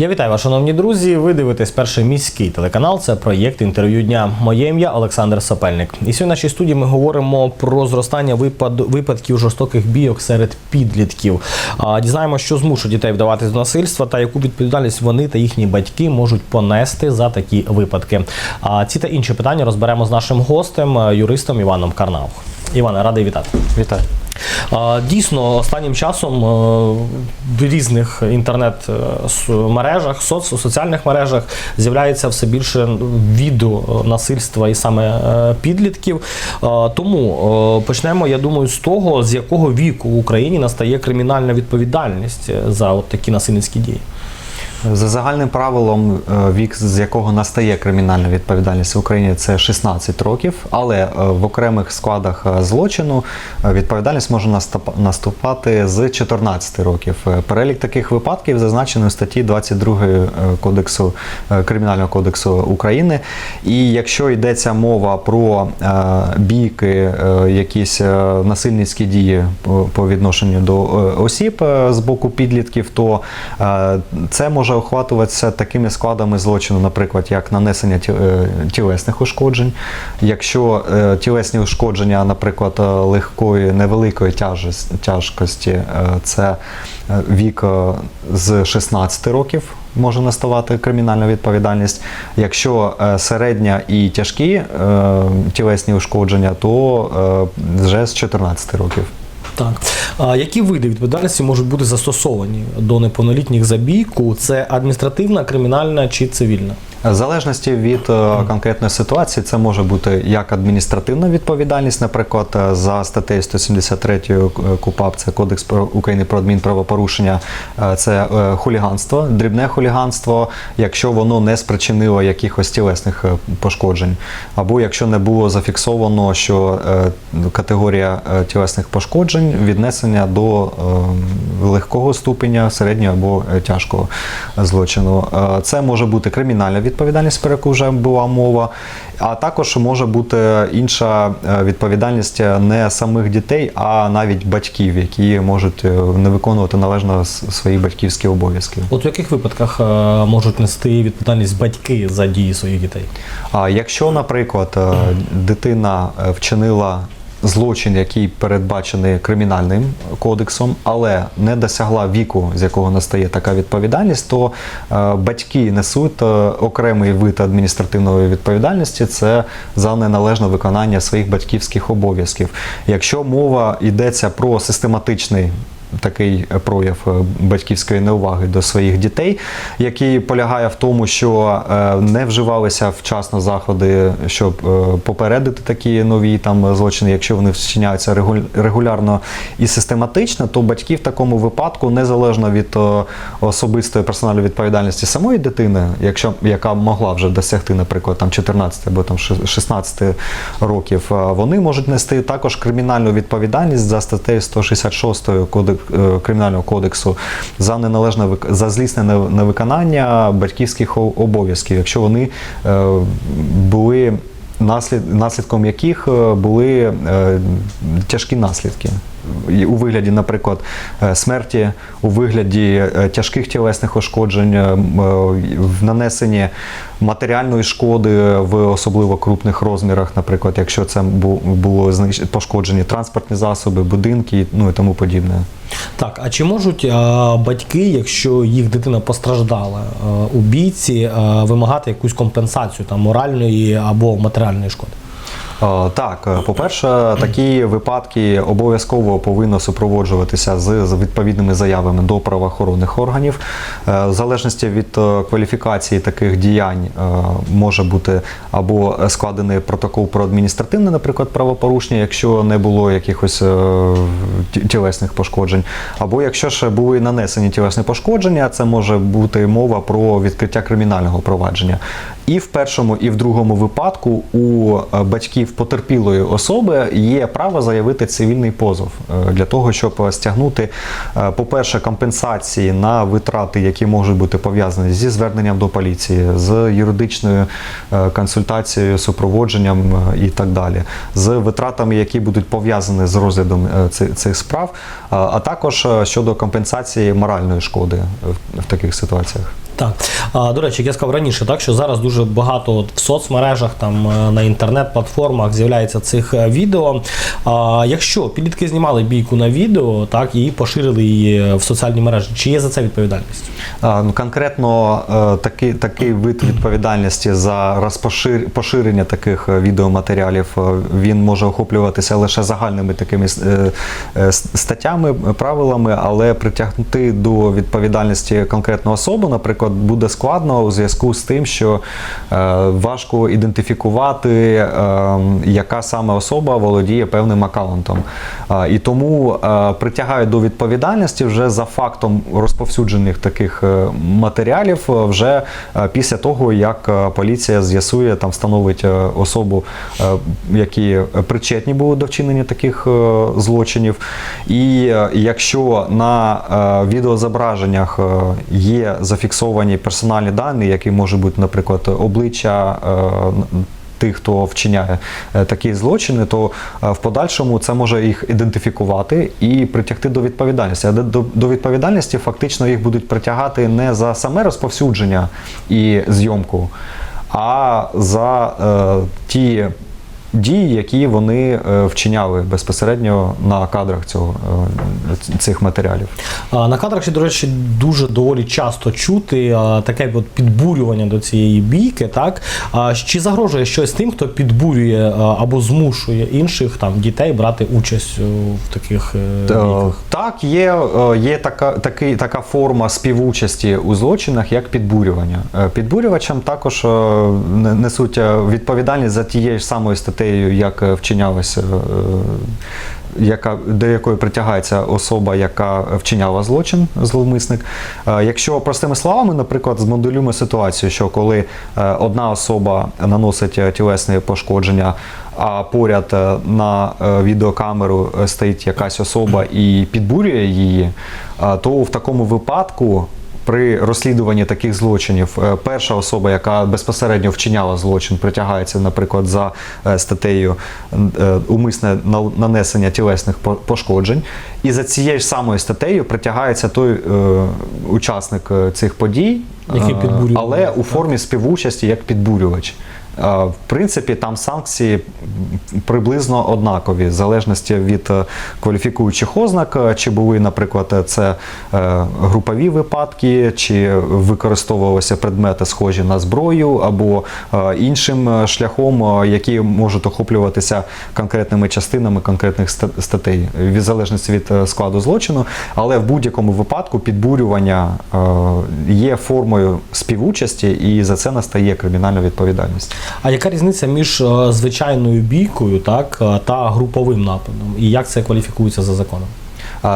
Я вітаю вас, шановні друзі. Ви дивитесь перший міський телеканал. Це проєкт інтерв'ю дня. Моє ім'я Олександр Сапельник. І сьогодні в нашій студії ми говоримо про зростання випад... випадків жорстоких бійок серед підлітків. А, Дізнаємося, що змушує дітей вдаватись до насильства та яку відповідальність вони та їхні батьки можуть понести за такі випадки. А ці та інші питання розберемо з нашим гостем, е, юристом Іваном Карнаух. Іване, радий вітати. Вітаю. Дійсно, останнім часом е, в різних інтернет-мережах, соц, соціальних мережах з'являється все більше відео насильства і саме е, підлітків. Тому е, почнемо, я думаю, з того, з якого віку в Україні настає кримінальна відповідальність за от такі насильницькі дії. За загальним правилом, е, вік, з якого настає кримінальна відповідальність в Україні, це 16 років, але е, в окремих складах е, злочину відповідальність може наступ- наступати з 14 років. Перелік таких випадків зазначений у статті 22 е, кодексу Кримінального кодексу України. І якщо йдеться мова про бійки, якісь насильницькі дії по- відношенню до осіб з боку підлітків, то це може охватуватися такими складами злочину, наприклад, як нанесення е, тілесних ушкоджень. Якщо е, тілесні ушкодження, наприклад, е, легкої, невеликої тяжкості, це вік з 16 років. Може наставати кримінальна відповідальність. Якщо середня і тяжкі тілесні ушкодження, то вже з 14 років. Так. А які види відповідальності можуть бути застосовані до неповнолітніх за бійку? Це адміністративна, кримінальна чи цивільна? В залежності від е, конкретної ситуації, це може бути як адміністративна відповідальність, наприклад, е, за статтею 173 КУПАП, це Кодекс України про адмінправопорушення, е, це е, хуліганство, дрібне хуліганство, якщо воно не спричинило якихось тілесних е, пошкоджень, або якщо не було зафіксовано, що е, категорія е, тілесних пошкоджень віднесення до е, легкого ступеня, середнього або е, тяжкого злочину. Е, Це може бути кримінальна відповідальність, про яку вже була мова, а також може бути інша е, відповідальність не самих дітей, а навіть батьків, які можуть е, не виконувати належно свої батьківські обов'язки. От в яких випадках е, можуть нести відповідальність батьки за дії своїх дітей? А якщо, наприклад, е, дитина е, вчинила злочин, який передбачений кримінальним кодексом, але не досягла віку, з якого настає така відповідальність, то е, батьки несуть е, окремий вид адміністративної відповідальності це за неналежне виконання своїх батьківських обов'язків. Якщо мова йдеться про систематичний такий прояв е, батьківської неуваги до своїх дітей, який полягає в тому, що е, не вживалися вчасно заходи, щоб е, попередити такі нові там злочини, якщо вони вчиняються регулярно і систематично, то батьки в такому випадку, незалежно від особистої персональної відповідальності самої дитини, якщо яка могла вже досягти, наприклад, там 14 або там ши- 16 років, вони можуть нести також кримінальну відповідальність за статтею 166 кодек, е, кримінального кодексу за неналежне за злісне невиконання батьківських обов'язків, якщо вони е, були наслід, наслідком яких е, були е, тяжкі наслідки. У вигляді, наприклад, е, смерті, у вигляді е, тяжких тілесних ушкоджень, е, в нанесенні матеріальної шкоди в особливо крупних розмірах, наприклад, якщо це було пошкоджені транспортні засоби, будинки, ну і тому подібне. Так, а чи можуть батьки, якщо їх дитина постраждала у бійці, вимагати якусь компенсацію там моральної або матеріальної шкоди? Е, Так, е, по-перше, такі випадки обов'язково повинні супроводжуватися з відповідними заявами до правоохоронних органів. Е, В залежності від кваліфікації таких діянь може бути або складений протокол про адміністративне, наприклад, правопорушення, якщо не було якихось тілесних пошкоджень, або якщо ще були нанесені тілесні пошкодження, це може бути мова про відкриття кримінального провадження. І в першому, і в другому випадку у е, батьків потерпілої особи є право заявити цивільний позов е, для того, щоб е, стягнути, по-перше, компенсації на витрати, які можуть бути пов'язані зі зверненням до поліції, з юридичною консультацією, супроводженням і так далі, з витратами, які будуть пов'язані з розглядом цих справ, а- також щодо компенсації моральної шкоди в таких ситуаціях. Так, до речі, як я сказав раніше, так що зараз дуже багато от в соцмережах, там е, на інтернет-платформах з'являється цих е, відео. А, якщо підлітки знімали бійку на відео, так і поширили її в соціальні мережі, чи є за це відповідальність? А, ну, Конкретно е, такий, такий вид відповідальності за розпошир- поширення таких відеоматеріалів він може охоплюватися лише загальними такими статтями, правилами, але притягнути до відповідальності конкретну особу, наприклад, буде складно у зв'язку з тим, що е, важко ідентифікувати, е, яка саме особа володіє певним аккаунтом. Е, І тому е, притягають до відповідальності вже за фактом розповсюджених таких матеріалів, вже після того, як поліція з'ясує, там встановить особу, які причетні були до вчинення таких злочинів. І якщо на відеозображеннях є зафіксовані персональні дані, які можуть бути, наприклад, обличчя. е, Тих, хто вчиняє е, такі злочини, то е, в подальшому це може їх ідентифікувати і притягти до відповідальності. А до відповідальності фактично їх будуть притягати не за саме розповсюдження і зйомку, а за е, ті дії, які вони е, вчиняли безпосередньо на кадрах цього, е, цих матеріалів. На кадрах ще, до речі, дуже доволі часто чути таке от підбурювання до цієї бійки. Так чи загрожує щось тим, хто підбурює або змушує інших там дітей брати участь в таких е, Е, бійках? Так, є, е, є така, такий, така форма співучасті у злочинах, як підбурювання. Е, Підбурювачам також е, несуть е, відповідальність за тією ж самою статтею, як е, вчинялося. е, Яка, до якої притягається особа, яка вчиняла злочин, зловмисник. Е, Якщо простими словами, наприклад, змоделюємо ситуацію, що коли одна особа наносить тілесне пошкодження, а поряд на відеокамеру стоїть якась особа і підбурює її, то в такому випадку. При розслідуванні таких злочинів е, перша особа, яка безпосередньо вчиняла злочин, притягається, наприклад, за е, статтею е, умисне нанесення тілесних пошкоджень, і за цією ж самою статтею притягається той е, учасник цих подій, Який підбурював, але у так? формі співучасті як підбурювач. Е, В принципі, там санкції приблизно однакові, в залежності від е, кваліфікуючих ознак, е, чи були, наприклад, це групові випадки, чи використовувалися предмети, схожі на зброю, або іншим шляхом, які можуть охоплюватися конкретними частинами конкретних статей, в залежності від складу злочину. Але в будь-якому випадку підбурювання є формою співучасті, і за це настає кримінальна відповідальність. А яка різниця між е, звичайною бійкою, так е, та груповим нападом? І як це кваліфікується за законом?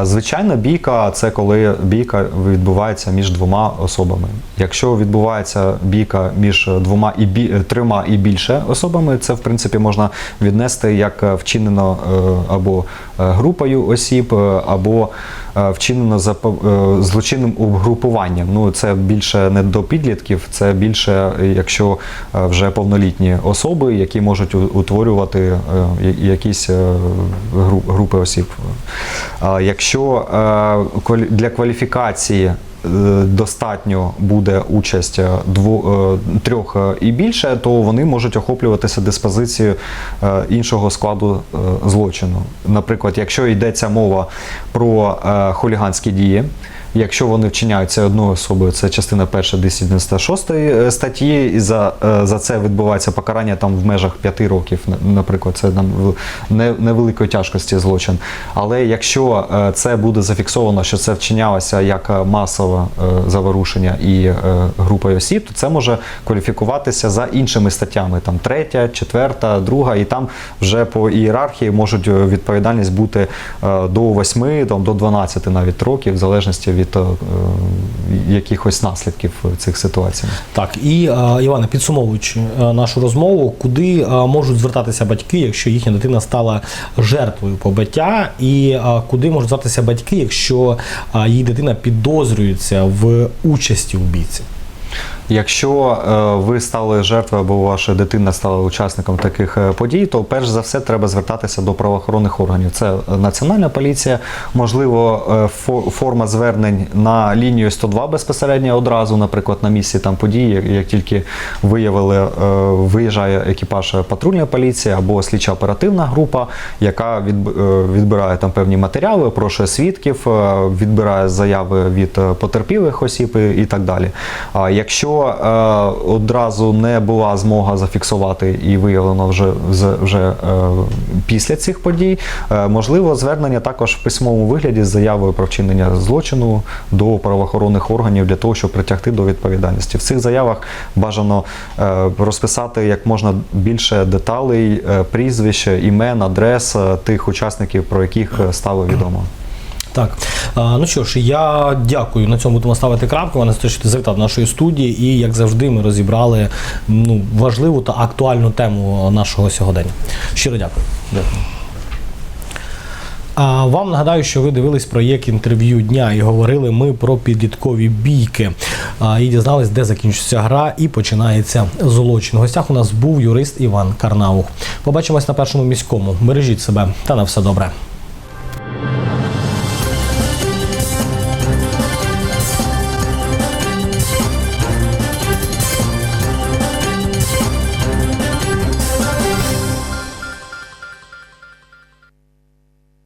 Звичайна бійка це коли бійка відбувається між двома особами. Якщо відбувається бійка між двома і бі... трьома і більше особами, це в принципі можна віднести як е, вчинено е, або е, групою осіб, або вчинено за злочинним угрупуванням. Ну це більше не до підлітків, це більше, якщо вже повнолітні особи, які можуть утворювати якісь групи осіб. Якщо е, для кваліфікації е, достатньо буде участь е, е, трьох і більше, то вони можуть охоплюватися диспозицією іншого складу злочину. Наприклад, якщо йдеться мова про хуліганські дії. Якщо вони вчиняються одною особою, це частина перша 296 е, статті, і за, е, за це відбувається покарання там в межах 5 років, наприклад, це там невеликої тяжкості злочин. Але якщо е, це буде зафіксовано, що це вчинялося як масове заворушення і групою осіб, то це може кваліфікуватися за іншими статтями, там третя, четверта, друга, і там вже по ієрархії можуть відповідальність бути до 8, там, до 12 навіть років, в залежності від е, е, якихось наслідків цих ситуацій. Так, і е, Іване, підсумовуючи е, нашу розмову, куди можуть звертатися батьки, якщо їхня дитина стала жертвою побиття, і куди можуть звертатися батьки, якщо її дитина підозрюється в участі у бійці? Якщо е, ви стали жертвою або ваша дитина стала учасником таких е, подій, то перш за все треба звертатися до правоохоронних органів. Це Національна поліція, можливо, е, форма звернень на лінію 102 безпосередньо одразу, наприклад, на місці там події, як- тільки виявили, виїжджає екіпаж патрульної поліції або слідча оперативна група, яка відбирає там певні матеріали, опрошує свідків, відбирає заяви від потерпілих осіб і, так далі. А е, одразу не була змога зафіксувати і виявлено вже, вже е, після цих подій, е, можливо, звернення також в письмовому вигляді з заявою про вчинення злочину до правоохоронних органів для того, щоб притягти до відповідальності. В цих заявах бажано е, розписати як можна більше деталей, е, прізвищ, імен, адрес е, тих учасників, про яких е, стало відомо. Так, ну що ж, я дякую. На цьому будемо ставити крапку. За те, що ти завітав нашої студії, і як завжди, ми розібрали ну, важливу та актуальну тему нашого сьогодення. Щиро дякую. А вам нагадаю, що ви дивились проєкт інтерв'ю дня і говорили ми про підліткові бійки. І дізнались, де закінчується гра і починається злочин. Гостях у нас був юрист Іван Карнаух. Побачимось на першому міському. Бережіть себе та на все добре.